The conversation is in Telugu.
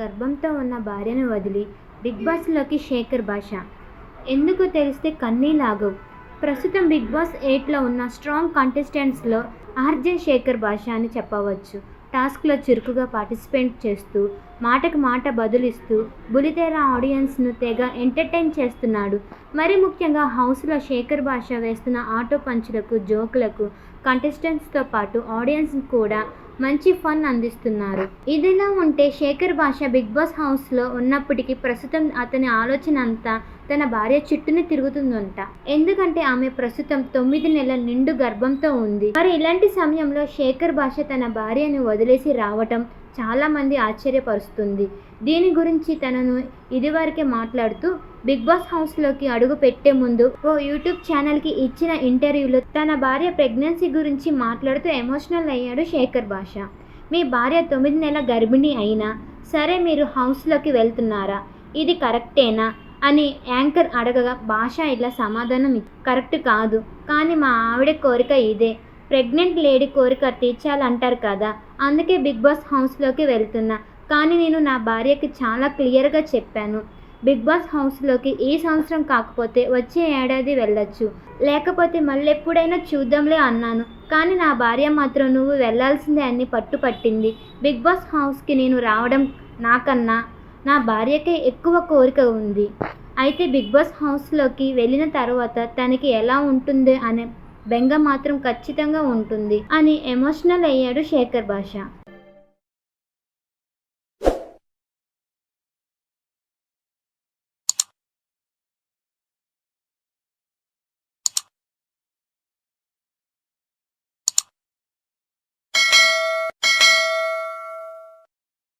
గర్భంతో ఉన్న భార్యను వదిలి బిగ్ బాస్లోకి శేఖర్ భాష. ఎందుకు తెలిస్తే కన్నీలాగవు ప్రస్తుతం బిగ్ బాస్ ఎయిట్లో ఉన్న స్ట్రాంగ్ కంటెస్టెంట్స్లో ఆర్జే శేఖర్ భాష అని చెప్పవచ్చు. టాస్క్లో చురుకుగా పార్టిసిపేట్ చేస్తూ మాటకు మాట బదులిస్తూ బులితెర ఆడియన్స్ను తెగ ఎంటర్టైన్ చేస్తున్నాడు. మరి ముఖ్యంగా హౌస్లో శేఖర్ భాష వేస్తున్న ఆటో పంచులకు జోకులకు కంటెస్టెంట్స్తో పాటు ఆడియన్స్ కూడా మంచి ఫన్ అందిస్తున్నారు. ఇదిలా ఉంటే శేఖర్ భాష బిగ్ బాస్ హౌస్లో ఉన్నప్పటికీ ప్రస్తుతం అతని ఆలోచన అంతా తన భార్య చుట్టూనే తిరుగుతుందంట. ఎందుకంటే ఆమె ప్రస్తుతం తొమ్మిది నెలల నిండు గర్భంతో ఉంది. మరి ఇలాంటి సమయంలో శేఖర్ భాష తన భార్యను వదిలేసి రావటం చాలామంది ఆశ్చర్యపరుస్తుంది. దీని గురించి తనను ఇదివరకే మాట్లాడుతూ బిగ్ బాస్ హౌస్లోకి అడుగు పెట్టే ముందు ఓ యూట్యూబ్ ఛానల్కి ఇచ్చిన ఇంటర్వ్యూలో తన భార్య ప్రెగ్నెన్సీ గురించి మాట్లాడుతూ ఎమోషనల్ అయ్యాడు శేఖర్ భాష. మీ భార్య తొమ్మిది నెలల గర్భిణి అయినా సరే మీరు హౌస్లోకి వెళ్తున్నారా? ఇది కరెక్టేనా? అని యాంకర్ అడగగా భాష ఇలా సమాధానం కరెక్ట్ కాదు. కానీ మా ఆవిడ కోరిక ఇదే. ప్రెగ్నెంట్ లేడీ కోరిక తీర్చాలంటారు కదా. అందుకే బిగ్ బాస్ హౌస్లోకి వెళ్తున్నా. కానీ నేను నా భార్యకి చాలా క్లియర్గా చెప్పాను. బిగ్ బాస్ హౌస్లోకి ఈ సంవత్సరం కాకపోతే వచ్చే ఏడాది వెళ్ళొచ్చు. లేకపోతే మళ్ళీ ఎప్పుడైనా చూద్దాంలే అన్నాను. కానీ నా భార్య మాత్రం నువ్వు వెళ్ళాల్సిందే అని పట్టుపట్టింది. బిగ్ బాస్ హౌస్కి నేను రావడం నాకన్నా నా భార్యకే ఎక్కువ కోరిక ఉంది. అయితే బిగ్ బాస్ హౌస్లోకి వెళ్ళిన తర్వాత తనకి ఎలా ఉంటుంది అనే బెంగ మాత్రం ఖచ్చితంగా ఉంటుంది అని ఎమోషనల్ అయ్యాడు శేఖర్ భాష.